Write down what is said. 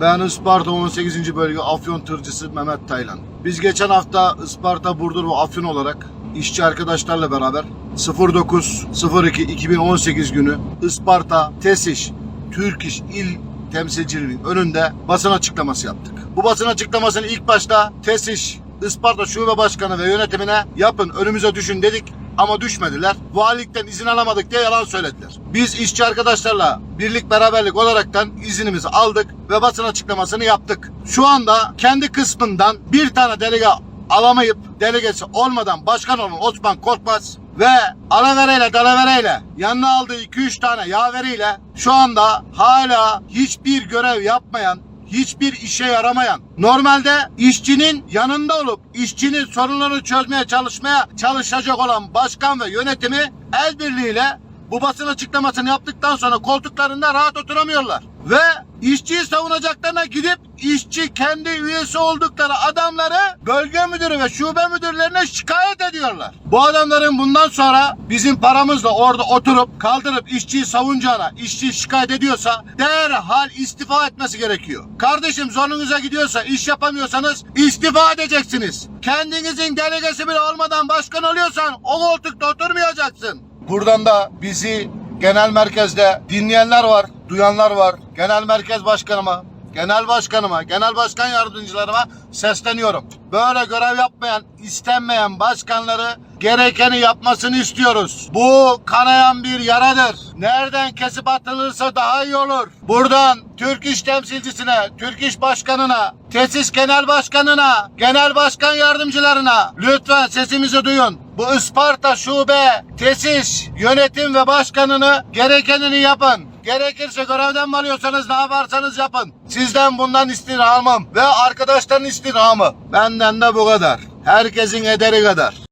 Ben Isparta 18. Bölge Afyon Tırcısı Mehmet Taylan. Biz geçen hafta Isparta, Burdur ve Afyon olarak işçi arkadaşlarla beraber 09.02.2018 günü Isparta, TESİŞ, Türk İş İl temsilciliğinin önünde basın açıklaması yaptık. Bu basın açıklamasını ilk başta TESİŞ, Isparta Şube Başkanı ve yönetimine yapın önümüze düşün dedik ama düşmediler. Valilikten izin alamadık diye yalan söylediler. Biz işçi arkadaşlarla birlik beraberlik olaraktan izinimizi aldık ve basın açıklamasını yaptık. Şu anda kendi kısmından bir tane delege alamayıp delegesi olmadan başkan olan Osman Korkmaz ve alavereyle dalavereyle yanına aldığı 2-3 tane yaveriyle şu anda hala hiçbir görev yapmayan hiçbir işe yaramayan, normalde işçinin yanında olup işçinin sorunlarını çözmeye çalışmaya çalışacak olan başkan ve yönetimi el birliğiyle bu basın açıklamasını yaptıktan sonra koltuklarında rahat oturamıyorlar. Ve işçiyi savunacaklarına gidip işçi kendi üyesi oldukları adamları bölge müdürü ve şube müdürlerine şikayet ediyorlar. Bu adamların bundan sonra bizim paramızla orada oturup kaldırıp işçiyi savunacağına işçi şikayet ediyorsa derhal istifa etmesi gerekiyor. Kardeşim zonunuza gidiyorsa iş yapamıyorsanız istifa edeceksiniz. Kendinizin delegesi bile olmadan başkan oluyorsan o koltukta oturmayacaksın. Buradan da bizi genel merkezde dinleyenler var, duyanlar var. Genel merkez başkanıma, genel başkanıma, genel başkan yardımcılarıma sesleniyorum. Böyle görev yapmayan, istenmeyen başkanları gerekeni yapmasını istiyoruz. Bu kanayan bir yaradır. Nereden kesip atılırsa daha iyi olur. Buradan Türk İş temsilcisine, Türk İş başkanına, tesis genel başkanına, genel başkan yardımcılarına lütfen sesimizi duyun. Bu Isparta şube, tesis, yönetim ve başkanını gerekenini yapın. Gerekirse görevden mi alıyorsanız ne yaparsanız yapın. Sizden bundan istirhamım ve arkadaşların istirhamı. Benden de bu kadar. Herkesin ederi kadar.